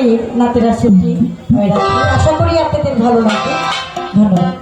করে নাতেরা সুখী হয়ে আশা করি আপনাদের ভালো লাগে ধন্যবাদ।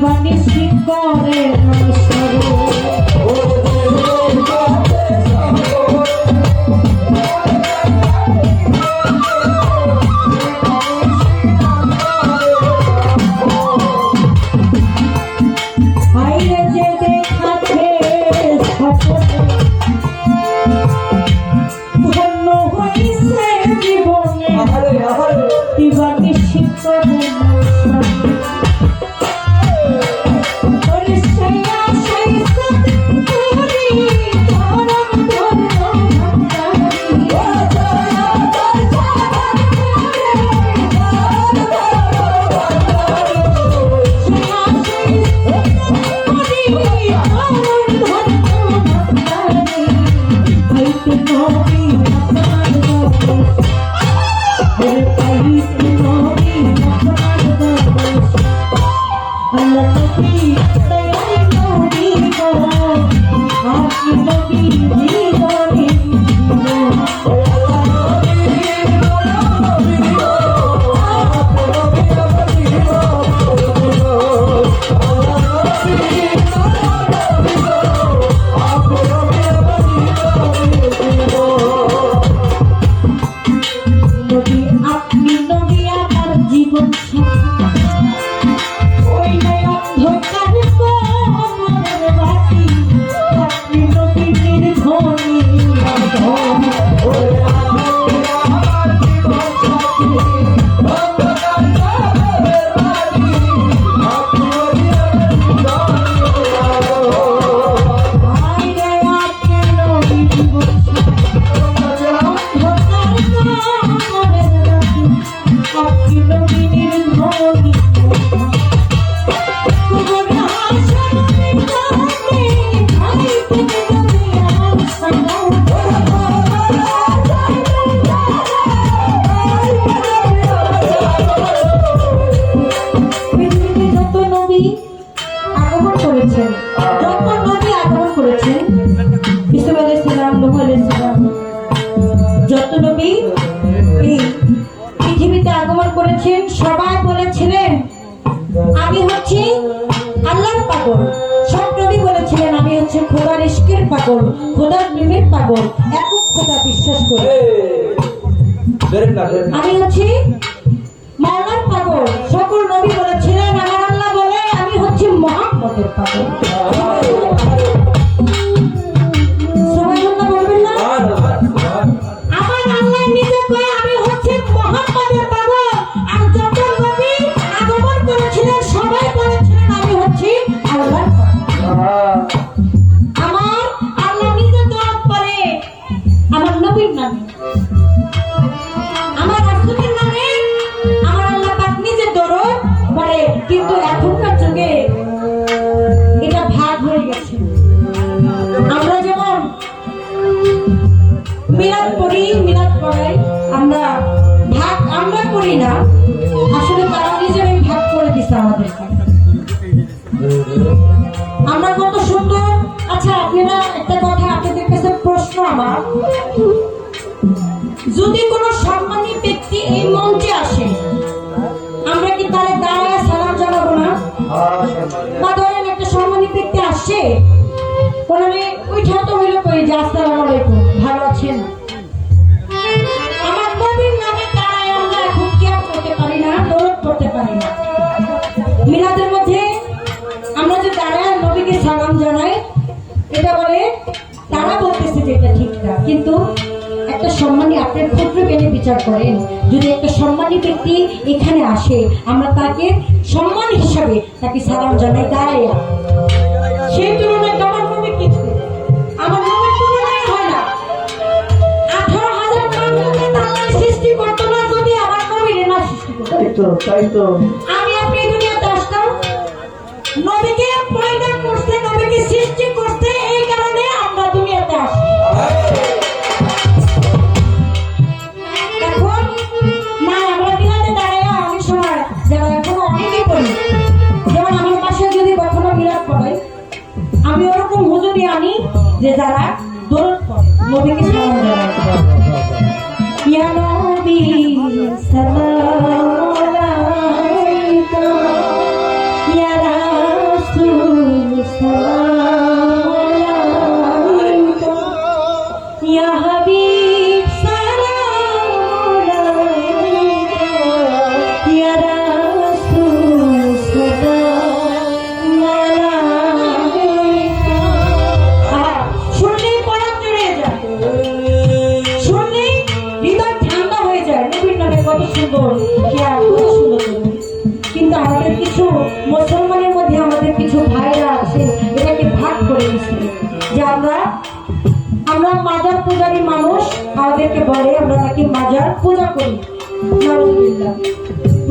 জীবনে শিখ করে নমস্কার। Cristo. আলাইহি সাল্লাম যত নবী পৃথিবীতে আগমন করেছেন, সবাই বলেছিলেন, আমি হচ্ছি আল্লাহর পাগল। সব নবী বলেছিলেন, আমি হচ্ছে খোদার ইশকের পাগল, খোদার প্রেমের পাগল একক খোদা বিশ্বাস করে। আমি হচ্ছি মাওলার পাগল। সকল নবী বলেছিলেন, আমার আল্লাহ বলে, আমি হচ্ছি মোহাম্মদের পাগল। গেছে আমরা যেমন মিলাদ করি মিলাদ করাই আমরা ভাগ আমরা করি না, আসলে তারা নিজেরাই ভাগ করে দিছে আমাদেরকে। আমরা কত সুন্দর। আচ্ছা আপনারা একটা কথা, আপনাদের কাছে প্রশ্ন আমার। যদি কোনো সম্মানী ব্যক্তি এই মঞ্চে আসে, আমরা কি তারে দাঁড়ায় সালাম জানাব না? বা ধরেন একটা সম্মানী ব্যক্তি আসছে ওনারে ওইটা তো হইল কই? যে আসসালামু আলাইকুম। ভালো আছেন? আমার নবীর নামে আমরা এখন কেয়ার করতে পারি না করতে পারি না। মিলাদের মধ্যে আমরা যে নবীকে সালাম জানাই, এটা বলে তারা বলতেছে যে এটা ঠিক না। কিন্তু একটা সম্মানী আপনার ক্ষুদ্র জ্ঞানে বিচার করেন, যদি একটা সম্মানী ব্যক্তি এখানে আসে, আমরা তাকে সম্মান হিসাবে তাকে সালাম জানাই দাঁড়াইয়া সেই তুলনায় কিছু আমার নবীর তুলনায় হয় না। আঠারো হাজার মানুষকে সৃষ্টি করতো না যদি আমার নবীর না সৃষ্টি করতো। তাই তো আমি আপনি নবীকে পয়দা করতে নবীকে সৃষ্টি করতে এই কারণে আমরা দুনিয়াতে আসি এখন না আমরা বিলাতে দাঁড়ায় অনেক সময় যারা এখনও অনেকেই করি হুজুরি আনি যে যারা দৌড় করে নবীকে সালাম পারবে। ইয়া নবী সালাম মাজার পূজা করি।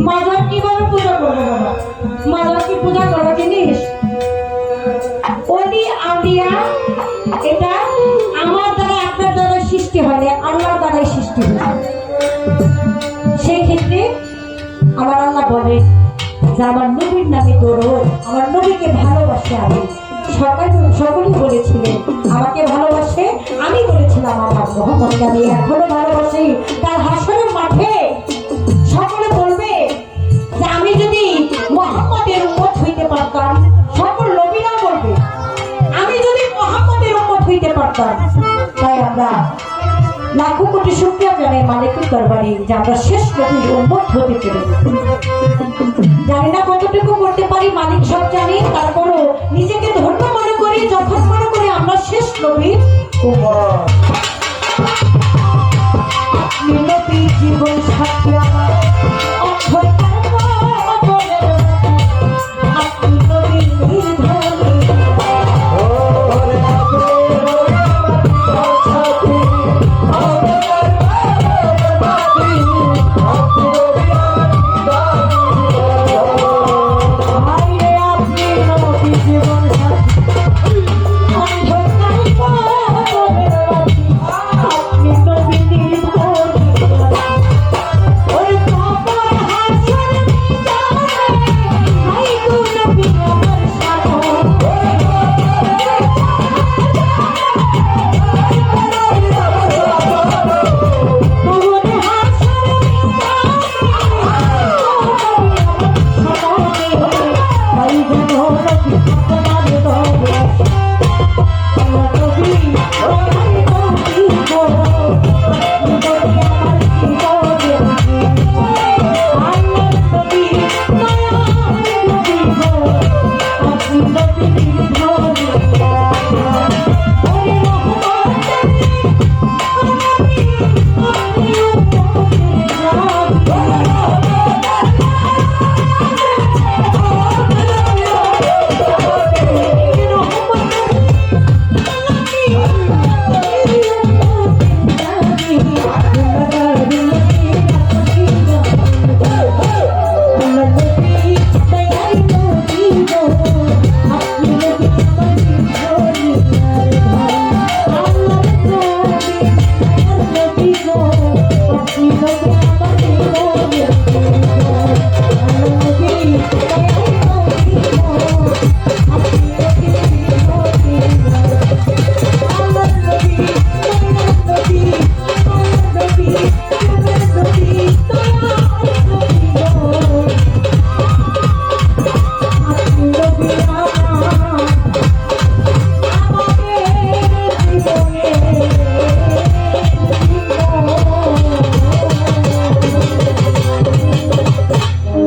মাজার কীভাবে পূজা করব বাবা? মাজার কি পূজা করা জিনিস? আউলিয়া এটা আমার দ্বারা আপনার দ্বারা সৃষ্টি হয় না, আল্লাহর দ্বারাই সৃষ্টি হয়। সেই ক্ষেত্রে আমার আল্লাহ বলে যে, আমার নবীর নামে দৌড় আমার নবীকে ভালোবাসে আমি সকলেই বলেছিলেন, আমাকে ভালোবাসে। আমি বলেছিলাম, আমার মোহাম্মদকে আমি এখনও ভালোবাসি। তার হাসনের মাঠে সকলে বলবে যে, আমি যদি মোহাম্মদের উপর হইতে পারতাম, সকল লোকেরা বলবে, আমি যদি মোহাম্মদের উপর হইতে পারতাম। তাই আমরা লাখো কোটি শুক্রিয়া জানাই মালিকের দরবারে যে আমরা শেষ নবীর উন্মুক্ত হতে পেরেছি। জানি না কতটুকু করতে পারি মালিক সব জানি তারপরও নিজেকে ধন্য মনে করি যখন মনে করি আমরা শেষ নবীর জীবন সাথী আমার।